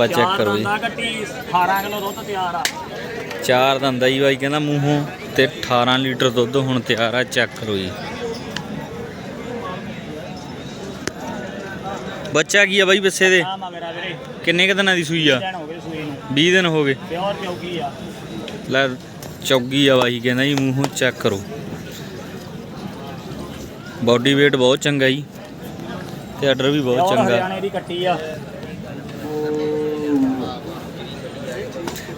ਆਪਾਂ ਚੈੱਕ ਕਰੋ ਜੀ। ਦੰਦਾਂ ਕੱਟੀ 18 ਕਿਲੋ ਦੁੱਧ ਤਿਆਰ ਆ। ਚਾਰ ਦੰਦਾ ਹੀ ਬਾਈ ਕਹਿੰਦਾ ਮੂੰਹੋਂ ਤੇ 18 ਲੀਟਰ ਦੁੱਧ ਹੁਣ ਤਿਆਰ ਆ ਚੈੱਕ ਕਰੋ ਜੀ। ਬੱਚਾ ਕੀ ਆ ਬਾਈ ਬੱਸੇ ਦੇ? ਆ ਮਾ ਮੇਰਾ ਵੀਰੇ। ਕਿੰਨੇ ਕ ਦਿਨਾਂ ਦੀ ਸੂਈ ਆ? ਦਿਨ ਹੋ ਗਏ ਸੂਈ ਨੂੰ। 20 ਦਿਨ ਹੋ ਗਏ। ਪਿਓਰ ਚੌਕੀ ਆ। ਲੈ ਚੌਗੀ ਆ ਬਾਈ ਕਹਿੰਦਾ ਜੀ ਮੂੰਹੋਂ ਚੈੱਕ ਕਰੋ। ਬਾਡੀ weight ਬਹੁਤ ਚੰਗਾ ਜੀ। ਤੇ ਆਰਡਰ ਵੀ ਬਹੁਤ ਚੰਗਾ। ਹਰਿਆਣੇ ਦੀ ਕੱਟੀ ਆ।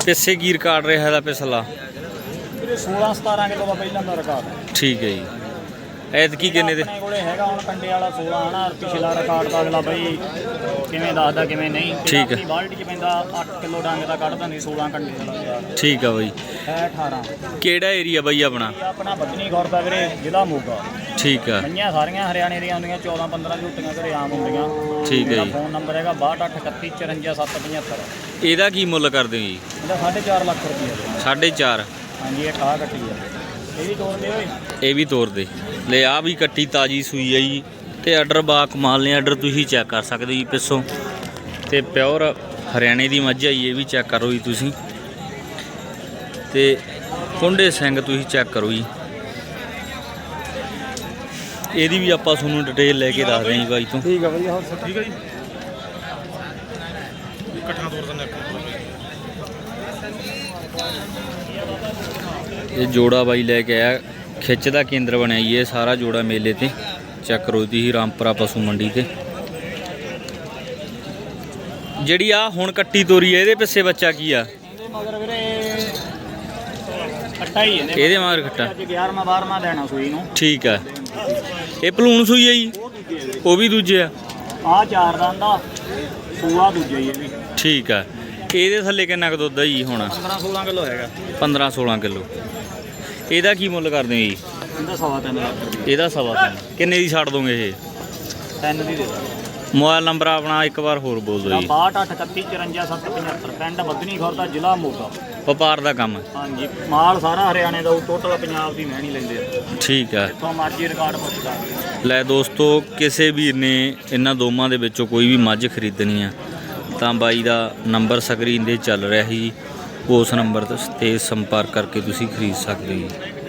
ਪਿੱਛੇ ਕੀ ਰਿਕਾਰਡ ਰਿਹਾ ਇਹਦਾ ਪਿਛਲਾ? ਵੀਰੇ 16 17 ਕਿਲੋ ਦਾ ਪਹਿਲਾਂ ਦਾ ਰਿਕਾਰਡ ਠੀਕ ਹੈ ਜੀ। ਐਤਕੀ ਕਿੰਨੇ ਦੇ? ਆਪਣੇ ਕੋਲੇ ਹੈਗਾ ਹੁਣ ਕੰਡੇ ਵਾਲਾ 16 ਹਨਾ? ਪਿਛਲਾ ਰਿਕਾਰਡ ਦਾ ਅਗਲਾ ਬਈ ਕਿਵੇਂ ਦੱਸਦਾ ਕਿਵੇਂ ਨਹੀਂ। ਠੀਕ ਹੈ। ਆਪਣੀ ਬਾਲਟੀ 'ਚ ਪੈਂਦਾ 8 ਕਿਲੋ ਡੰਗ ਦਾ ਕੱਢ ਦਿੰਦੀ 16 ਕੰਡੇ ਵਾਲਾ। ਯਾਰ ਠੀਕ ਆ ਬਾਈ। ਹੈ 18 ਕਿਹੜਾ ਏਰੀਆ ਬਾਈ ਆਪਣਾ? ਇਹ ਆਪਣਾ ਬਦਨੀ ਗੌਰ ਦਾ ਵੀਰੇ ਜ਼ਿਲ੍ਹਾ ਮੋਗਾ। ਠੀਕ ਆ। ਮਈਆਂ ਸਾਰੀਆਂ ਹਰਿਆਣੇ ਦੀਆਂ ਆਉਂਦੀਆਂ 14 15 ਝੂਟੀਆਂ ਘਰੇ ਆਮ ਹੁੰਦੀਆਂ। ਠੀਕ ਹੈ ਮੇਰਾ ਜੀ। ਫੋਨ ਨੰਬਰ ਹੈਗਾ 6281545775 ਇਹਦਾ ਕੀ ਮੁੱਲ ਕਰਦੇ ਹੋ ਜੀ? ਇਹਦਾ 4.5 ਲੱਖ ਰੁਪਏ ਦਾ 4.5 ਹਾਂਜੀ ਇਹ ਠਾਹ ਕੱਟੀ ਆ। ਇਹ ਵੀ ਤੋੜ ਦੇ ਓਏ ਇਹ ਵੀ ਤੋਰ ਦੇ ਲੈ ਆ ਵੀ ਕੱਟੀ ਤਾਜੀ ਸੂਈ ਆ ਜੀ। ਤੇ ਆਰਡਰ ਬਾ ਕਮਾਲ ਨੇ ਆਰਡਰ ਤੁਸੀਂ ਚੈੱਕ ਕਰ ਸਕਦੇ ਜੀ ਪਿੱਛੋਂ। ਤੇ ਪਿਓਰ ਹਰਿਆਣੇ ਦੀ ਮੱਝ ਆਈ ਇਹ ਵੀ ਚੈੱਕ ਕਰੋ ਜੀ ਤੁਸੀਂ। ਤੇ ਕੁੰਡੇ ਸਿੰਘ ਤੁਸੀਂ ਚੈੱਕ ਕਰੋ ਜੀ। ਇਹਦੀ ਵੀ ਆਪਾਂ ਤੁਹਾਨੂੰ ਡਿਟੇਲ ਲੈ ਕੇ ਦੱਸਦੇ ਹਾਂ ਜੀ ਬਾਈ ਤੋਂ। ਠੀਕ ਆ ਵਧੀਆ ਹੋਰ ਠੀਕ ਹੈ ਜੀ। ਇਕੱਠਾ ਤੋਰ ਦਿੰਦੇ ਇਹ ਜੋੜਾ ਬਾਈ ਲੈ ਕੇ ਆਇਆ। ਖਿੱਚ ਦਾ ਕੇਂਦਰ ਬਣਿਆ ਜੀ ਇਹ ਸਾਰਾ ਜੋੜਾ ਮੇਲੇ ਤੇ। ਚੈੱਕ ਕਰੋ ਦੀ ਹੀ ਰਾਮਪੁਰਾ ਪਸ਼ੂ ਮੰਡੀ ਤੇ। ਜਿਹੜੀ ਆ ਹੁਣ ਕੱਟੀ ਤੋਰੀ ਹੈ ਇਹਦੇ ਪਿੱਛੇ ਬੱਚਾ ਕੀ ਆ? ਇਹਦੇ ਮਗਰ ਵੀਰੇ ਕੱਟਾ ਹੀ ਇਹਦੇ ਮਗਰ। ਖੱਟਾ। ਅੱਜ 11ਵਾਂ 12ਵਾਂ ਦੇਣਾ ਸੂਈ ਨੂੰ। ਠੀਕ ਆ। ਇਹ ਪਲੂਣ ਸੂਈ ਹੈ ਜੀ। ਉਹ ਵੀ ਦੂਜੇ ਆ। ਆ ਚਾਰ ਦਾ ਦਾ ਸੂਆ ਦੂਜਾ ਹੀ ਇਹ ਵੀ ਠੀਕ ਆ। ਇਹਦੇ ਥੱਲੇ ਕਿੰਨਾ ਕੁ ਦੁੱਧ ਆ ਜੀ ਹੁਣ? 15 16 ਕਿਲੋ ਹੈਗਾ। 15 16 ਕਿਲੋ। ਇਹਦਾ ਕੀ ਮੁੱਲ ਕਰਦੇ ਹੋ ਜੀ? ਇਹਦਾ ਸਵਾ ਤਿੰਨ ਲੱਖ ਰੁਪਏ। ਇਹਦਾ ਸਵਾ ਤਿੰਨ। ਕਿੰਨੇ ਦੀ ਛੱਡ ਦੋਗੇ ਇਹ? ਤਿੰਨ ਦੀ ਦੇ ਦਾਂ ਮੋਬਾਈਲ ਨੰਬਰ ਆਪਣਾ ਇੱਕ ਵਾਰ ਹੋਰ ਬੋਲ ਦਿਓ ਜੀ। 6231545775 ਪਿੰਡ ਬੱਦਨੀ ਖੁਰ ਦਾ ਜ਼ਿਲ੍ਹਾ ਮੋਗਾ। ਵਪਾਰ ਦਾ ਕੰਮ। ਹਾਂਜੀ ਮਾਲ ਸਾਰਾ ਹਰਿਆਣੇ ਦਾ ਟੋਟਲ ਪੰਜਾਬ ਦੀ ਮਹਿਣੀ ਲੈਂਦੇ। ਆ ਠੀਕ ਆ। ਇੱਥੋਂ ਮਰਜ਼ੀ ਰਿਕਾਰਡ ਪੁੱਛਦਾ ਲੈ। ਦੋਸਤੋ ਕਿਸੇ ਵੀਰ ਨੇ ਇਹਨਾਂ ਦੋਵਾਂ ਦੇ ਵਿੱਚੋਂ ਕੋਈ ਵੀ ਮੱਝ ਖਰੀਦਣੀ ਆ ਤਾਂ ਬਾਈ ਦਾ ਨੰਬਰ ਸਕਰੀਨ ਤੇ ਚੱਲ ਰਿਹਾ ਸੀ। ਉਸ ਨੰਬਰ ਤੇ ਸੰਪਰਕ ਕਰਕੇ ਤੁਸੀਂ ਖਰੀਦ ਸਕਦੇ ਹੋ। ਜੀ